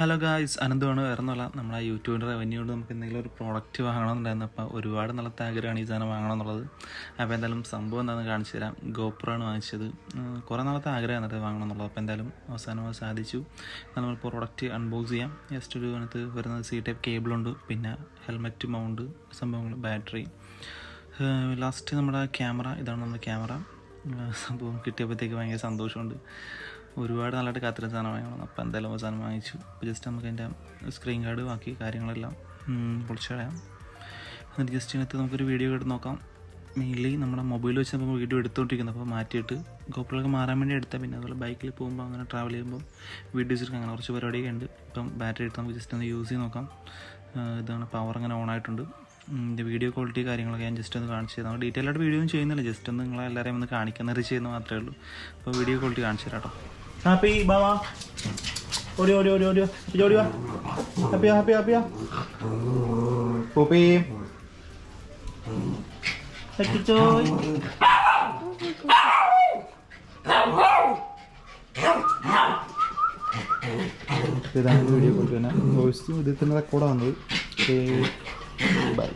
Hello guys അനന്തമാണ് വേറെ ഒന്നുമല്ല. നമ്മളെ യൂട്യൂബിന്റെ റവന്യൂ കൊണ്ട് നമുക്ക് എന്തെങ്കിലും ഒരു പ്രോഡക്റ്റ് വാങ്ങണമെന്നുണ്ടായിരുന്നു. അപ്പോൾ ഒരുപാട് നല്ല ആഗ്രഹമാണ് ഈ സാധനം വാങ്ങണം എന്നുള്ളത് അപ്പോൾ എന്തായാലും സംഭവം എന്താണെന്ന് കാണിച്ചു തരാം. ഗോപ്രാണ് വാങ്ങിച്ചത്. കുറേ നാളത്തെ ആഗ്രഹമാണ് അത് വാങ്ങണം എന്നുള്ളത് അപ്പോൾ എന്തായാലും അവസാനം സാധിച്ചു. നമ്മൾ പ്രോഡക്റ്റ് അൺബോക്സ് ചെയ്യാം. ജസ്റ്റ് ഒരു അതിനകത്ത് വരുന്നത് സി ടൈപ്പ് കേബിളുണ്ട് പിന്നെ ഹെൽമെറ്റ് മൗണ്ട് സംഭവങ്ങൾ ബാറ്ററി ലാസ്റ്റ് നമ്മുടെ ക്യാമറ ഇതാണ് നമ്മുടെ ക്യാമറ സംഭവം കിട്ടിയപ്പോഴത്തേക്ക് ഭയങ്കര സന്തോഷമുണ്ട്. ഒരുപാട് നല്ലതായിട്ട് കാത്തിരുന്ന സാധനം വാങ്ങണം അപ്പോൾ എന്തായാലും അവസാനം വാങ്ങിച്ചു. ജസ്റ്റ് നമുക്ക് അതിന്റെ സ്ക്രീൻ കാർഡ് ബാക്കി കാര്യങ്ങളെല്ലാം പൊളിച്ചടയാം എന്നിട്ട് ജസ്റ്റ് ഇതിനകത്ത് നമുക്കൊരു വീഡിയോ എടുത്ത് നോക്കാം. മെയിൻലി നമ്മുടെ മൊബൈൽ വെച്ച് നമ്മൾ വീഡിയോ എടുത്തുകൊണ്ടിരിക്കുന്നത് അപ്പോൾ മാറ്റിയിട്ട് ഗോപ്രൊക്കെ മാറാൻ വേണ്ടി എടുത്താൽ പിന്നെ. അതുപോലെ ബൈക്കിൽ പോകുമ്പോൾ അങ്ങനെ ട്രാവൽ ചെയ്യുമ്പോൾ വീഡിയോസ് എടുക്കാൻ അങ്ങനെ കുറച്ച് പരിപാടിയൊക്കെ ഉണ്ട്. ഇപ്പം ബാറ്ററി എടുത്ത് നമുക്ക് ജസ്റ്റ് ഒന്ന് യൂസ് ചെയ്ത് നോക്കാം. ഇതാണ് പവർ അങ്ങനെ ഓൺ ആയിട്ടുണ്ട്. ഇതിന്റെ വീഡിയോ ക്വാളിറ്റി കാര്യങ്ങളൊക്കെ ഞാൻ ജസ്റ്റ് ഒന്ന് കാണിച്ചു തരാം. ഡീറ്റെയിൽ ആയിട്ട് വീഡിയോ ഒന്നും ചെയ്യുന്നില്ല. ജസ്റ്റ് ഒന്ന് നിങ്ങളെല്ലാവരെയും ഒന്ന് കാണിക്കുന്നത് ചെയ്യുന്നത് മാത്രമേ ഉള്ളൂ. അപ്പോൾ വീഡിയോ ക്വാളിറ്റി കാണിച്ചു തരാം കേട്ടോ. ഹാപ്പി ബാവാ ഓടി ഓടി ഓടി ഓടി ഓടി ഓടി വാ ഹാപ്പിയാ ഹാപ്പിയാ ഹാപ്പിയാ പൂപ്പി പറ്റിച്ചോയ് ഇതാണ് വീഡിയോ കൊണ്ട് തന്നെ വോയിസും ഇതിൽ തന്നെ റെക്കോർഡാകുന്നത് ബൈ